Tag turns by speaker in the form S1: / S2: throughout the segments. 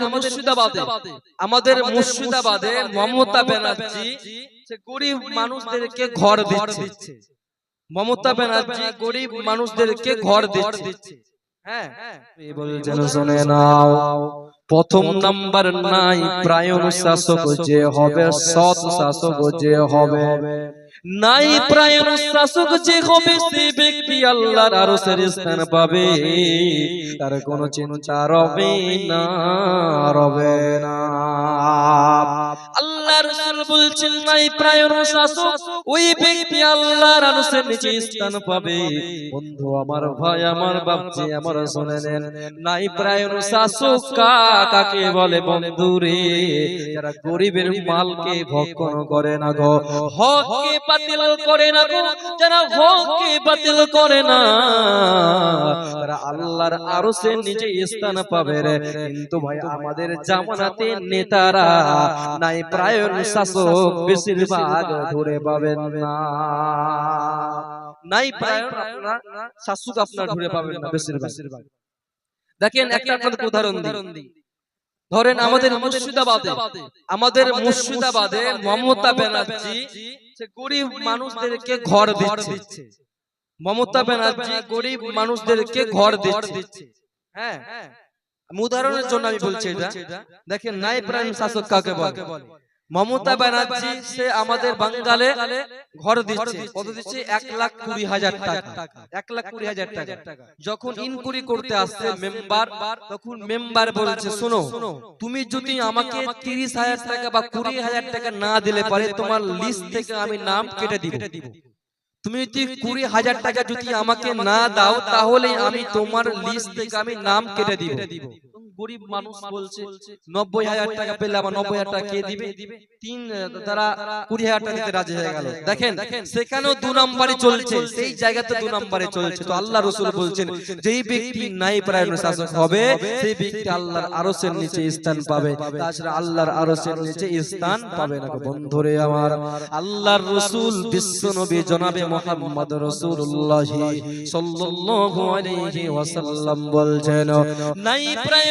S1: আমাদের মুর্শিদাবাদে। আমাদের মুর্শিদাবাদে মমতা ব্যানার্জি সে গরিব মানুষদেরকে ঘর দিচ্ছে। মমতা ব্যানার্জি গরিব মানুষদেরকে ঘর দিচ্ছে। হ্যাঁ। শুনে নাও প্রথম নাম্বার নাই প্রায়ণ শাসক যে হবে সৎ শাসক যে হবে। নাই প্রায় শাসক যে হবে সে ব্যক্তি আল্লাহর আরও স্থান পাবে। তার কোনো চিন্তা রবে না। রবে না। রাসূল নাই ওই ব্যক্তি নিচে স্থান পাবে। বন্ধু, আমার ভাই, আমার বাপজি, আমার কাকে বলে বন্ধু রে? যারা গরিবের মালকে ভক্ষণ করে না গো, হককে বাতিল করে না গো, যারা হককে বাতিল করে না, তারা আল্লাহর আরশের নিচে স্থান পাবে রে। কিন্তু ভাই, আমাদের জামানাতে নেতারা, নাই প্রায়ণ শাসক বেশিরভাগ ধরে পাবেন না। নাই প্রায়ণ আপনারা শাসক আপনার ধরে পাবেন না বেশিরভাগ। দেখেন একটা আপনাদের উদাহরণ দিই। ধরেন আমাদের মুর্শিদাবাদে আমাদের মুর্শিদাবাদে মমতা ব্যানার্জি গরিব মানুষদেরকে ঘর দিচ্ছে। মমতা ব্যানার্জি গরিব মানুষদেরকে ঘর দিচ্ছে। হ্যাঁ। উদাহরণের জন্য আমি বলছি এটা। দেখেন নাই প্রাণ শাসক কাকে বলে? মমতা ব্যানার্জি সে আমাদের বাঙ্গালে ঘর দিচ্ছে। কত দিচ্ছে? এক লাখ কুড়ি হাজার টাকা। এক লাখ কুড়ি হাজার টাকা। যখন ইনকুয়ারি করতে আসছে মেম্বার তখন মেম্বার বলছে শোনো তুমি যদি আমাকে তিরিশ হাজার টাকা বা কুড়ি হাজার টাকা না দিলে পারে তোমার লিস্ট থেকে আমি নাম কেটে দিব। তুমি যদি কুড়ি হাজার টাকা যদি আমাকে না দাও তাহলে আমি তোমার লিস্ট থেকে আমি নাম কেটে দিব। গরিব মানুষ বলছে নব্বই হাজার টাকা পেলে আমার নব্বই হাজার টাকা কে দিবে? তিন তারা কুড়ি হাজার টাকা দিতে রাজি হয়ে গেল। দেখেন সেখানেও দু নম্বরে চলছে। সেই জায়গাতে দু নম্বরে চলছে। তো আল্লাহ রসুল বলছেন যেই ব্যক্তি নাই প্রায় শাসক হবে সেই ব্যক্তি আল্লাহর আরসের নিচে স্থান পাবে। তাছাড়া আল্লাহর আরসের নিচে স্থান পাবে না বন্ধুরে আমার। আল্লাহর রসুল বিশ্ব নবী জনাবে মোহাম্মদ রসুল্লাহ সাল্লাল্লাহু আলাইহি ওয়াসাল্লাম বলছেন নাই প্রায়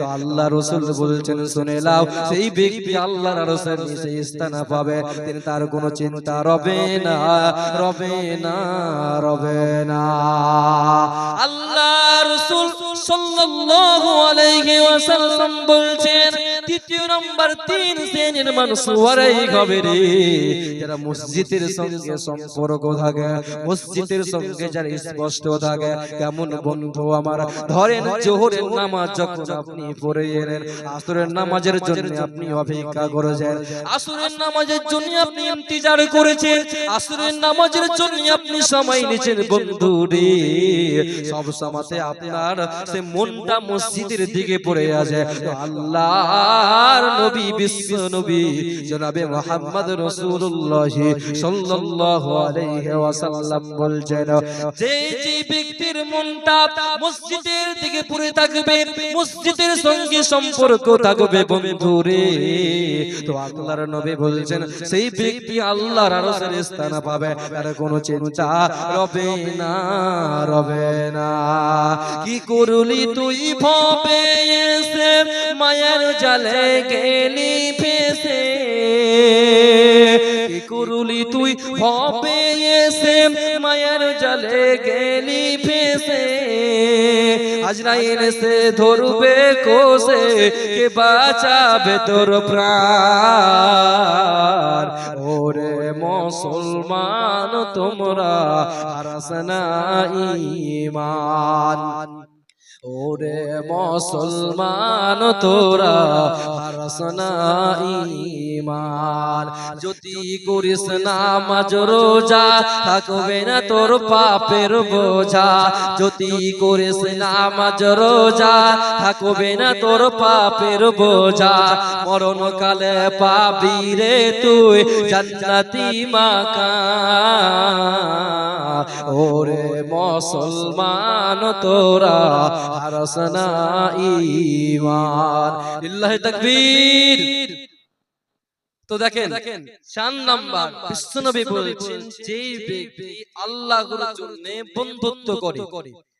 S1: তো আল্লাহ রসুল বলছেন শুনে লাও সেই ব্যক্তি আল্লাহ রসুল নিচে স্থান পাবে। তিনি তার কোনো চিন্তা রবে না রবে না রবে না। আল্লাহ রসুল সাল্লাল্লাহু আলাইহি ওয়াসাল্লাম বলছেন নম্বর তিন শ্রেণির মানুষ ওরাই হবে রে। যারা মসজিদের সঙ্গে সম্পর্ক থাকে, মসজিদের সঙ্গে যারা স্পষ্ট থাকে, কেমন বন্ধু আমার? ধরেন জোহরের নামাজ যখন আপনি পড়ে এলেন আসরের নামাজের জন্য আপনি অপেক্ষা করেছেন। আসরের নামাজের জন্য আপনি ইন্তজার করেছেন। আসরের নামাজের জন্য আপনি সময় নিয়েছেন, বন্ধু রে। সব সময়তে আপনার সে মনটা মসজিদের দিকে পড়ে আছে তো আল্লাহর নবী বিশ্ব নবী জনাবে মোহাম্মদ রাসূলুল্লাহ সাল্লাল্লাহু আলাইহি ওয়াসাল্লাম বলছেন যে যে ব্যক্তির মনটা মসজিদের দিকে পড়ে থাকবে মসজিদের সঙ্গে সম্পর্ক থাকবে বন্ধু রে তো আল্লাহর নবী বলছেন সেই ব্যক্তি আল্লাহর আরশের স্থান পাবে তার কোনো চিন্তা রবে না রবে না। কি করলি তুই ভবে এসে মায়ের জালে গেলি ফেসে। করলি তুই? ভবে এসে মায়ের জালে গেলি ফেসে। আজরাইল সে ধরবে কোষে কে বাঁচাবে তোর প্রাণ? ওরে মুসলমান তোমরা হারাসনা ঈমান ওরে মুসলমান তোরা হারসনা ইমান যদি করিস না নামাজ রোজা থাকবে না তোর পাপের বোঝা। যদি করিস না নামাজ রোজা থাকবে না তোর পাপের বোঝা। মরণ কালে পাবি রে তুই জান্নাতি মাকা ওরে মুসলমান, তোরা হারসনা ইমান তাকবীর। তো দেখেন, চার নাম্বার বিশ্বনবী বলেছেন, যেই ব্যক্তি আল্লাহর জন্য বন্ধুত্ব করে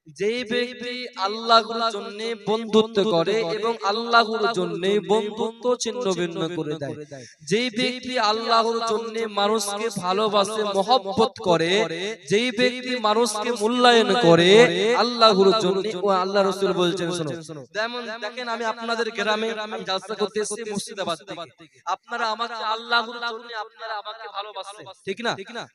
S1: যেই ব্যক্তি আল্লাহর জন্য বন্ধুত্ব করে এবং আল্লাহর জন্য বন্ধুত্ব ছিন্ন ভিন্ন করে দেয়। যেই ব্যক্তি আল্লাহর জন্য মানুষকে ভালোবাসে মহব্বত করে যেই ব্যক্তি মানুষকে মূল্যায়ন করে আল্লাহর জন্য ও আল্লাহ রসুল বলছেন শোনো। যেমন দেখেন আমি আপনাদের গ্রামে জালসা করতে এসেছি মুর্শিদাবাদ থেকে। আপনারা আমাকে আল্লাহর জন্য আপনারা আমাকে ভালোবাসেন ঠিক না?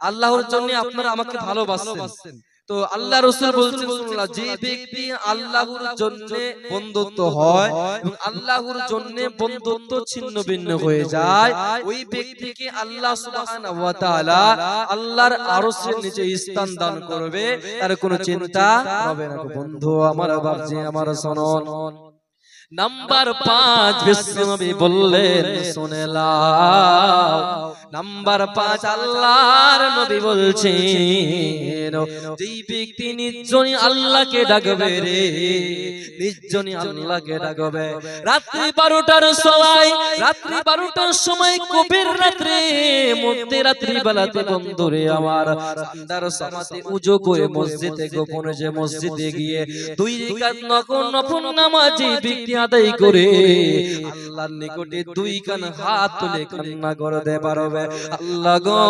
S1: আল্লাহর জন্য আপনারা আমাকে ভালোবাসেন তো আল্লাহ রসুল বলছেন যে ব্যক্তি আল্লাহর জন্য বন্ধুত্ব হয় এবং আল্লাহর জন্য বন্ধুত্ব ছিন্ন ভিন্ন হয়ে যায়, ওই ব্যক্তিকে আল্লাহ সুবহানাহু ওয়া তাআলা আল্লাহর আরশের নিচে স্থান দান করবে, তার কোনো চিন্তা হবে না। বন্ধু, আমার বাপজি আমার সনন নাম্বার পাঁচ বিশ্বনবী বললেন শুনে নাম্বার পাঁচ আল্লাহর নবী বলছেন যেই ব্যক্তি নির্জনই আল্লাহকে ডাকবে রে নির্জনই আল্লাহকে ডাকবে। রাত্রি বারোটার সময় রাত্রি বারোটার সময় কবির রাত্রে মধ্যে রাত্রি বেলাতে বন্ধুরে আমার। সান্দার সমাতে উজো করে মসজিদে, গোপনে যে মসজিদে গিয়ে দুই রিকাত নকল নফল নামাজি ব্যক্তি আদায় করে। আল্লাহর নিকটে দুই কান হাত তুলে কান্না করে দে পারবে। আল্লাহ গো।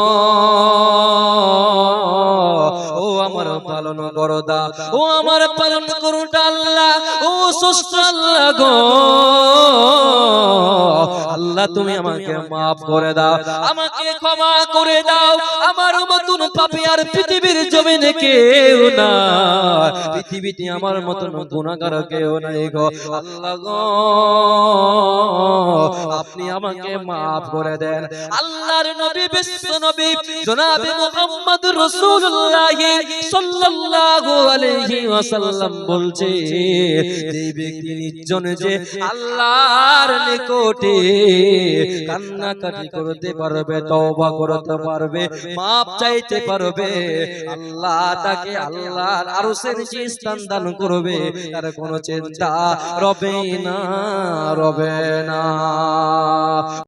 S1: ও আমার পালন করো দা ও আমার পালন করুটা আল্লাহ। ও সুস্থ আল্লাহ গো। আল্লাহ তুমি আমাকে মাফ করে দাও। আমাকে ক্ষমা করে দাও। আমার মতন পাপি আর পৃথিবীর জমিনে কেউ না পৃথিবীতে আমার মতন গুণাগার কেউ নাই গো। আল্লাহ গো, আপনি আমাকে মাফ করে দেন। আল্লাহর নবী, বিশ্ব নবী, জনাবে মুহাম্মদ রাসূলুল্লাহ সাল্লাল্লাহু আলাইহি ওয়াসাল্লাম বলছে, যে ব্যক্তি নির্জন যে আল্লাহর নিকটে কান্নাকাটি করতে পারবে, তওবা করতে পারবে, মাপ চাইতে পারবে। আল্লাহ তাকে আল্লাহর সে নিচে স্থান দান করবে। তার কোনো চিন্তা রবে না রবে না।